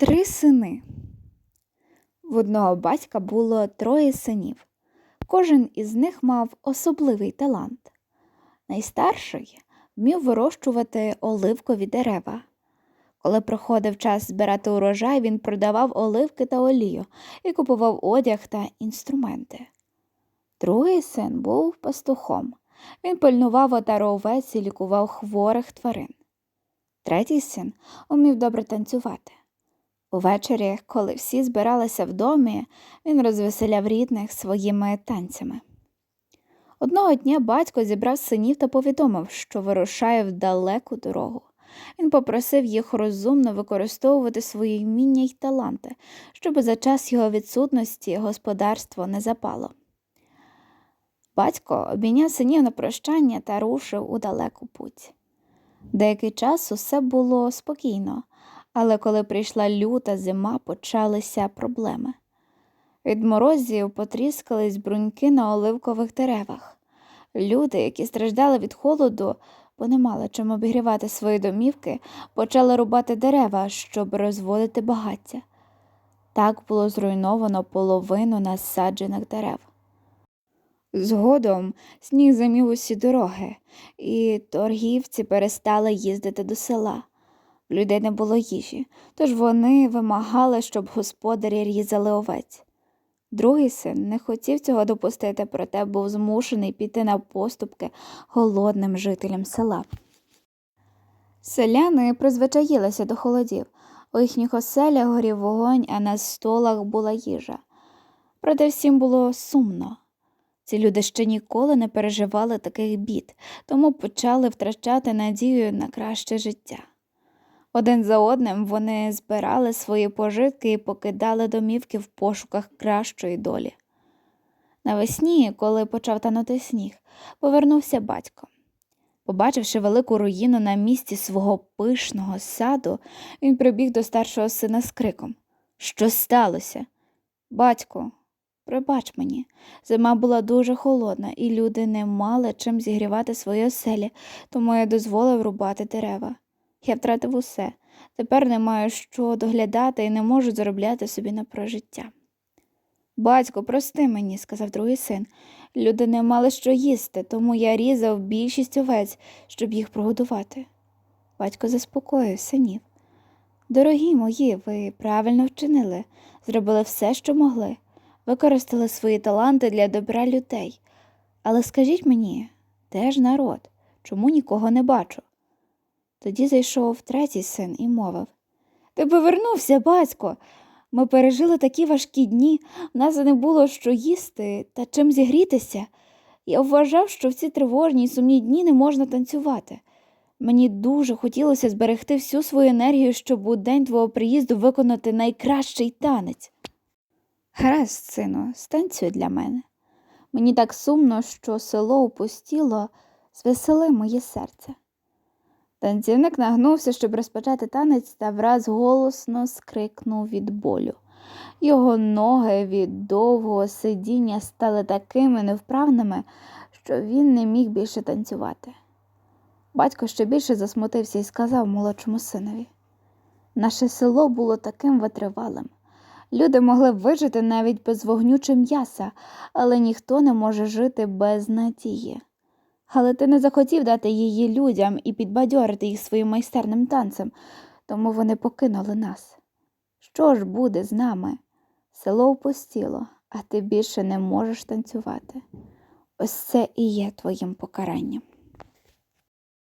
Три сини. В одного батька було троє синів. Кожен із них мав особливий талант. Найстарший вмів вирощувати оливкові дерева. Коли приходив час збирати урожай, він продавав оливки та олію і купував одяг та інструменти. Другий син був пастухом. Він пильнував отару овець і лікував хворих тварин. Третій син умів добре танцювати. Увечері, коли всі збиралися в домі, він розвеселяв рідних своїми танцями. Одного дня батько зібрав синів та повідомив, що вирушає в далеку дорогу. Він попросив їх розумно використовувати свої вміння й таланти, щоб за час його відсутності господарство не запало. Батько обійняв синів на прощання та рушив у далеку путь. Деякий час усе було спокійно, але коли прийшла люта зима, почалися проблеми. Від морозів потріскались бруньки на оливкових деревах. Люди, які страждали від холоду, бо не мали чим обігрівати свої домівки, почали рубати дерева, щоб розводити багаття. Так було зруйновано половину насаджених дерев. Згодом сніг замів усі дороги, і торгівці перестали їздити до села. Людей не було їжі, тож вони вимагали, щоб господарі різали овець. Другий син не хотів цього допустити, проте був змушений піти на поступки голодним жителям села. Селяни призвичаїлися до холодів. У їхніх оселях горів вогонь, а на столах була їжа. Проте всім було сумно. Ці люди ще ніколи не переживали таких бід, тому почали втрачати надію на краще життя. Один за одним вони збирали свої пожитки і покидали домівки в пошуках кращої долі. Навесні, коли почав танути сніг, повернувся батько. Побачивши велику руїну на місці свого пишного саду, він прибіг до старшого сина з криком Що сталося? Батько, пробач мені, зима була дуже холодна, і люди не мали чим зігрівати свої оселі, тому я дозволив рубати дерева. Я втратив усе. Тепер не маю що доглядати і не можу заробляти собі на прожиття. Батько, прости мені, сказав другий син. Люди не мали що їсти, тому я різав більшість овець, щоб їх прогодувати. Батько заспокоїв синів. Дорогі мої, ви правильно вчинили, зробили все, що могли, використали свої таланти для добра людей. Але скажіть мені, де ж народ? Чому нікого не бачу? Тоді зайшов третій син і мовив Ти повернувся, батько. Ми пережили такі важкі дні, в нас не було що їсти та чим зігрітися. Я вважав, що в ці тривожні й сумні дні не можна танцювати. Мені дуже хотілося зберегти всю свою енергію, щоб у день твого приїзду виконати найкращий танець. Гаразд, сину, станцюй для мене. Мені так сумно, що село опустіло, звесели моє серце. Танцівник нагнувся, щоб розпочати танець, та враз голосно скрикнув від болю. Його ноги від довгого сидіння стали такими невправними, що він не міг більше танцювати. Батько ще більше засмутився і сказав молодшому синові Наше село було таким витривалим. Люди могли вижити навіть без вогню чи м'яса, але ніхто не може жити без надії. Але ти не захотів дати її людям і підбадьорити їх своїм майстерним танцем, тому вони покинули нас. Що ж буде з нами? Село опустіло, а ти більше не можеш танцювати. Ось це і є твоїм покаранням.